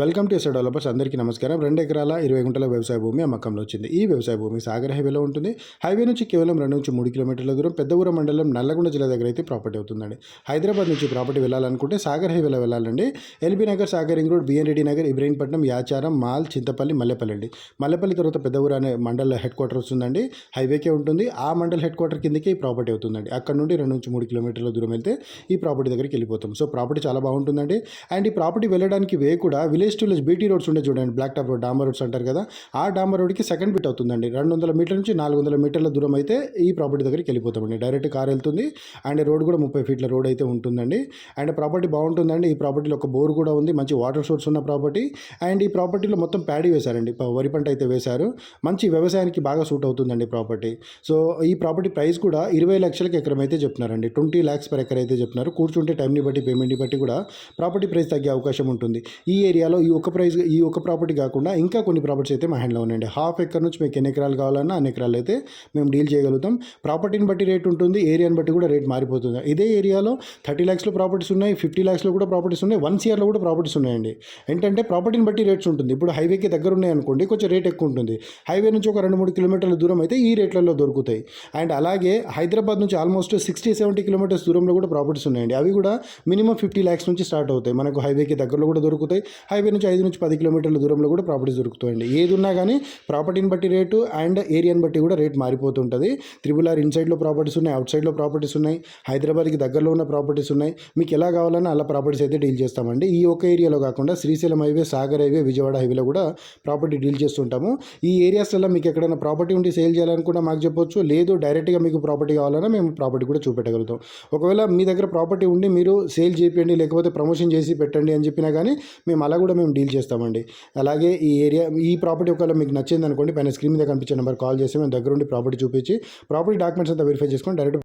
Welcome to SR developers. అందరికీ నమస్కారం. రెండు ఎకరాల ఇరవై గుంటల వ్యవసాయ భూమి అమ్మకంలో వచ్చింది. ఈ వ్యవసాయ భూమి సాగర్ హైవేలో ఉంటుంది. హైవే నుంచి కేవలం రెండు నుంచి మూడు కిలోమీటర్ల దూరం పెద్దగూర మండలం నల్లగొండ జిల్లా దగ్గర అయితే ప్రాపర్టీ అవుతుందండి. హైదరాబాద్ నుంచి ప్రాపర్టీ వెళ్ళాలనుకుంటే సాగర్ హైవేలో వెళ్ళాలండి. LB Nagar Sagar ring road BN Reddy Nagar Ibrahimpatnam Yacharam Mal Chintapalli Mallepalli అండి మల్లెపల్లి తర్వాత పెద్దగూర అనే మండల హెడ్ క్వార్టర్ వస్తుందండి. హైవేకే ఉంటుంది. ఆ మండల్ హెడ్ క్వార్టర్ కిందకే ఈ ప్రాపర్టీ అవుతుందండి. అక్కడ నుండి రెండు నుంచి మూడు కిలోమీటర్ల దూరం వెళ్తే ఈ ప్రాపర్టీ దగ్గరికి వెళ్ళిపోతాం. సో ప్రాపర్టీ చాలా బాగుంటుందండి. అండ్ ఈ ప్రాపర్టీ వెళ్ళడానికి వే కూడా village to village BT roads ఉండే చూడండి బ్లాక్ టాప్ రోడ్ డాంబర్ రోడ్స్ అంటారు కదా ఆ డాంబర్ రోడ్కి సెకండ్ బిట్ అవుతుందండి. రెండు వందల మీటర్ల నుంచి నాలుగు వందల మీటర్ల దూరం అయితే ఈ ప్రాపర్టీ దగ్గరికి వెళ్ళిపోతామండి. డైరెక్ట్ కార్ వెళ్తుంది అండ్ రోడ్ కూడా ముప్పై ఫీట్ల రోడ్ అయితే ఉంటుందండి. అండ్ ప్రాపర్టీ బాగుంటుందండి. ఈ ప్రాపర్టీలో ఒక బోర్ కూడా ఉంది మంచి వాటర్ సోర్స్ ఉన్న ప్రాపర్టీ. అండ్ ఈ ప్రాపర్టీలో మొత్తం ప్యాడీ వేశారండి వరి పంట అయితే వేశారు. మంచి వ్యవసాయానికి బాగా సూట్ అవుతుందండి ప్రాపర్టీ. సో ఈ ప్రాపర్టీ ప్రైస్ కూడా ఇరవై లక్షలకి ఎకరం అయితే చెప్తున్నారండి. ట్వంటీ ల్యాక్స్ పర్ ఎకర్ అయితే చెప్తున్నారు. కూర్చుంటే టైంని బట్టి పేమెంట్ని బట్టి కూడా ప్రాపర్టీ ప్రైస్ తగ్గే అవకాశం ఉంటుంది. ఈ ఏరియాలో ఈ ఒక ప్రైస్ ఈ ఒక ప్రాపర్టీ కాకుండా ఇంకా కొన్ని ప్రాపర్టీస్ అయితే మా హ్యాండ్లో ఉన్నాయండి. హాఫ్ ఎకర్ నుంచి మీకు ఎన్ని ఎకరాలు కావాలన్నా అన్ని ఎకరాలు అయితే మేము డీల్ చేయగలుగుతాం. ప్రాపర్టీని బట్టి రేట్ ఉంటుంది ఏరియాని బట్టి కూడా రేట్ మారిపోతుంది. ఇదే ఏరియాలో థర్టీ ల్యాక్స్లో ప్రాపర్టీస్ ఉన్నాయి ఫిఫ్టీ ల్యాక్స్లో కూడా ప్రాపర్టీస్ ఉన్నాయి వన్ సిఆర్లో కూడా ప్రాపర్టీస్ ఉన్నాయండి. ఏంటంటే ప్రాపర్టీని బట్టి రేట్స్ ఉంటుంది. ఇప్పుడు హైవేకి దగ్గర ఉన్నాయి అనుకోండి కొంచెం రేట్ ఎక్కువ ఉంటుంది. హైవే నుంచి ఒక రెండు మూడు కిలోమీటర్ల దూరం అయితే ఈ రేట్లలో దొరుకుతాయి. అండ్ అలాగే హైదరాబాద్ నుంచి ఆల్మోస్ట్ సిక్స్టీ సెవెంటీ కిలోమీటర్స్ దూరంలో కూడా ప్రాపర్టీస్ ఉన్నాయండి. అవి కూడా మినిమం ఫిఫ్టీ ల్యాక్స్ నుంచి స్టార్ట్ అవుతాయి. మనకు హైవేకి దగ్గరలో కూడా దొరుకుతాయి. హైవే నుంచి ఐదు నుంచి పది కిలోమీటర్ల దూరంలో కూడా ప్రాపర్టీస్ దొరుకుతాయండి. ఏది ఉన్నా కానీ ప్రాపర్టీని బట్టి రేటు అండ్ ఏరియాని బట్టి కూడా రేట్ మారిపోతుంటుంది. త్రిబుల్ ఆర్ ఇన్సైడ్లో ప్రాపర్టీస్ ఉన్నాయి అవుట్ సైడ్లో ప్రాపర్టీస్ ఉన్నాయి హైదరాబాద్కి దగ్గరలో ఉన్న ప్రాపర్టీస్ ఉన్నాయి. మీకు ఎలా కావాలన్నా అలా ప్రాపర్టీస్ అయితే డీల్ చేస్తామండి. ఈ ఒక్క ఏరియాలో కాకుండా శ్రీశైలం హైవే సాగర్ హైవే విజయవాడ హైవేలో కూడా ప్రాపర్టీ డీల్ చేస్తుంటాము. ఈ ఏరియాస్లలో మీకు ఎక్కడైనా ప్రాపర్టీ ఉండి సేల్ చేయాలనుకున్నా మాకు చెప్పొచ్చు. లేదు డైరెక్ట్గా మీకు ప్రాపర్టీ కావాలన్నా మేము ప్రాపర్టీ కూడా చూపెట్టగలుగుతాం. ఒకవేళ మీ దగ్గర ప్రాపర్టీ ఉండి మీరు సేల్ చేయండి లేకపోతే ప్రమోషన్ చేసి పెట్టండి అని చెప్పినా కానీ మేము అలా కూడా మేము డీల్ చేస్తామండి. అలాగే ఈ ఏరియా ఈ ప్రాపర్టీ ఒకవేళ మీకు నచ్చింది అనుకోండి పైన స్క్రీన్ మీద కనిపించే నెంబర్ కాల్ చేసి మేము దగ్గరుండి ప్రాపర్టీ చూపించి ప్రాపర్టీ డాక్యుమెంట్స్ అంతా వెరిఫై చేసుకొని డైరెక్ట్